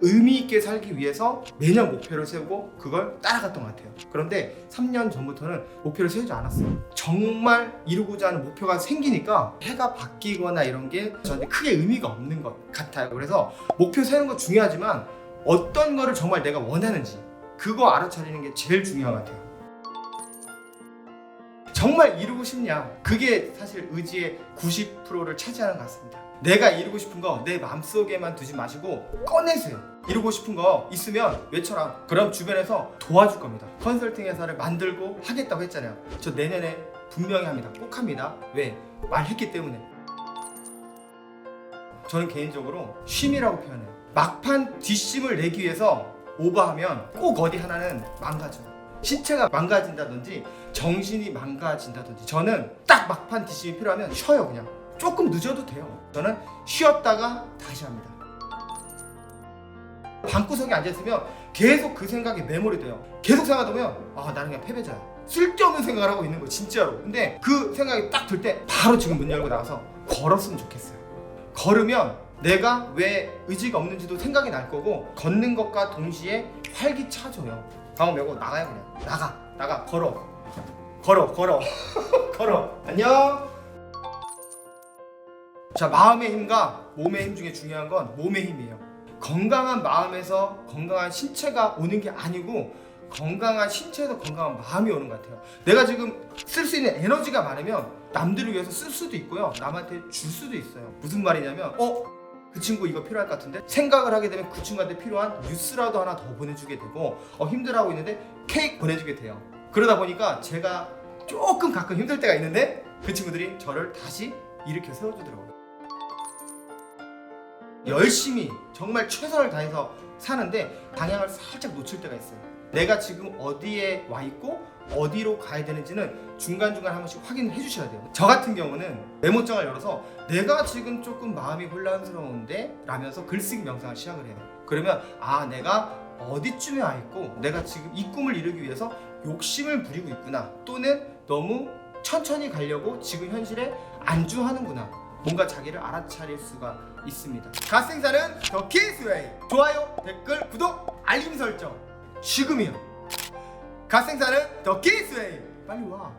의미 있게 살기 위해서 매년 목표를 세우고 그걸 따라갔던 것 같아요. 그런데 3년 전부터는 목표를 세우지 않았어요. 정말 이루고자 하는 목표가 생기니까 해가 바뀌거나 이런 게 저한테 크게 의미가 없는 것 같아요. 그래서 목표 세우는 거 중요하지만 어떤 거를 정말 내가 원하는지 그거 알아차리는 게 제일 중요한 것 같아요. 정말 이루고 싶냐? 그게 사실 의지의 90%를 차지하는 것 같습니다. 내가 이루고 싶은 거 내 마음속에만 두지 마시고 꺼내세요. 이루고 싶은 거 있으면 외쳐라. 그럼 주변에서 도와줄 겁니다. 컨설팅 회사를 만들고 하겠다고 했잖아요. 저 내년에 분명히 합니다. 꼭 합니다. 왜? 말했기 때문에. 저는 개인적으로 쉼이라고 표현해요. 막판 뒷심을 내기 위해서 오버하면 꼭 어디 하나는 망가져요. 신체가 망가진다든지 정신이 망가진다든지 저는 딱 막판 뒷심이 필요하면 쉬어요 그냥. 조금 늦어도 돼요. 저는 쉬었다가 다시 합니다. 방구석에 앉아있으면 계속 그 생각에 메모리 돼요. 계속 생각하면 아 나는 그냥 패배자야. 쓸데없는 생각을 하고 있는 거예요 진짜로. 근데 그 생각이 딱 들 때 바로 지금 문 열고 나가서 걸었으면 좋겠어요. 걸으면 내가 왜 의지가 없는지도 생각이 날 거고 걷는 것과 동시에 활기차져요. 방어 메고 나가요 그냥. 나가 나가. 걸어. 걸어 걸어. 걸어. 안녕. 자 마음의 힘과 몸의 힘 중에 중요한 건 몸의 힘이에요. 건강한 마음에서 건강한 신체가 오는 게 아니고 건강한 신체에서 건강한 마음이 오는 것 같아요. 내가 지금 쓸 수 있는 에너지가 많으면 남들을 위해서 쓸 수도 있고요. 남한테 줄 수도 있어요. 무슨 말이냐면 어? 그 친구 이거 필요할 것 같은데? 생각을 하게 되면 그 친구한테 필요한 뉴스라도 하나 더 보내주게 되고 어, 힘들어하고 있는데 케이크 보내주게 돼요. 그러다 보니까 제가 조금 가끔 힘들 때가 있는데 그 친구들이 저를 다시 일으켜 세워주더라고요 열심히 정말 최선을 다해서 사는데 방향을 살짝 놓칠 때가 있어요. 내가 지금 어디에 와 있고 어디로 가야 되는지는 중간중간 한 번씩 확인을 해주셔야 돼요. 저 같은 경우는 메모장을 열어서 내가 지금 조금 마음이 혼란스러운데 라면서 글쓰기 명상을 시작을 해요. 그러면 아 내가 어디쯤에 와 있고 내가 지금 이 꿈을 이루기 위해서 욕심을 부리고 있구나 또는 너무 천천히 가려고 지금 현실에 안주하는구나 뭔가 자기를 알아차릴 수가 있습니다. 갓생사는 더 키스웨이 좋아요 댓글 구독 알림 설정. 지금이요. 갓생사는 더 키스웨이 빨리 와